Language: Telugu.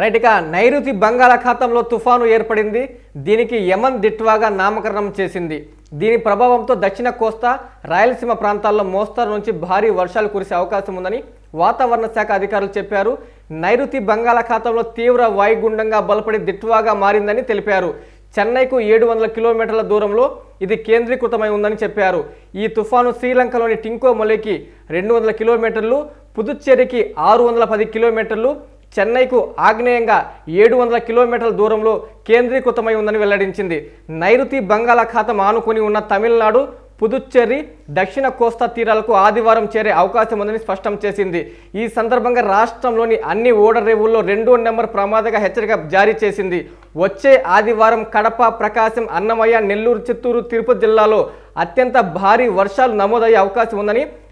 రైట్ ఇక నైరుతి బంగాళాఖాతంలో తుఫాను ఏర్పడింది. దీనికి యమన్ దిట్వాగా నామకరణం చేసింది. దీని ప్రభావంతో దక్షిణ కోస్తా రాయలసీమ ప్రాంతాల్లో మోస్తరు నుంచి భారీ వర్షాలు కురిసే అవకాశం ఉందని వాతావరణ శాఖ అధికారులు చెప్పారు. నైరుతి బంగాళాఖాతంలో తీవ్ర వాయుగుండంగా బలపడి దిట్వాగా మారిందని తెలిపారు. చెన్నైకు ఏడు వందల కిలోమీటర్ల దూరంలో ఇది కేంద్రీకృతమై ఉందని చెప్పారు. ఈ తుఫాను శ్రీలంకలోని టింకో మొలేకి రెండు వందల కిలోమీటర్లు పుదుచ్చేరికి ఆరు వందల పది కిలోమీటర్లు చెన్నైకు ఆగ్నేయంగా ఏడు వందల కిలోమీటర్ల దూరంలో కేంద్రీకృతమై ఉందని వెల్లడించింది. నైరుతి బంగాళాఖాతం ఆనుకుని ఉన్న తమిళనాడు పుదుచ్చేరి దక్షిణ కోస్తా తీరాలకు ఆదివారం చేరే అవకాశం ఉందని స్పష్టం చేసింది. ఈ సందర్భంగా రాష్ట్రంలోని అన్ని ఓడరేవుల్లో రెండో నెంబర్ ప్రమాదక హెచ్చరిక జారీ చేసింది. వచ్చే ఆదివారం కడప ప్రకాశం అన్నమయ్య నెల్లూరు చిత్తూరు తిరుపతి జిల్లాలో అత్యంత భారీ వర్షాలు నమోదయ్యే అవకాశం ఉందని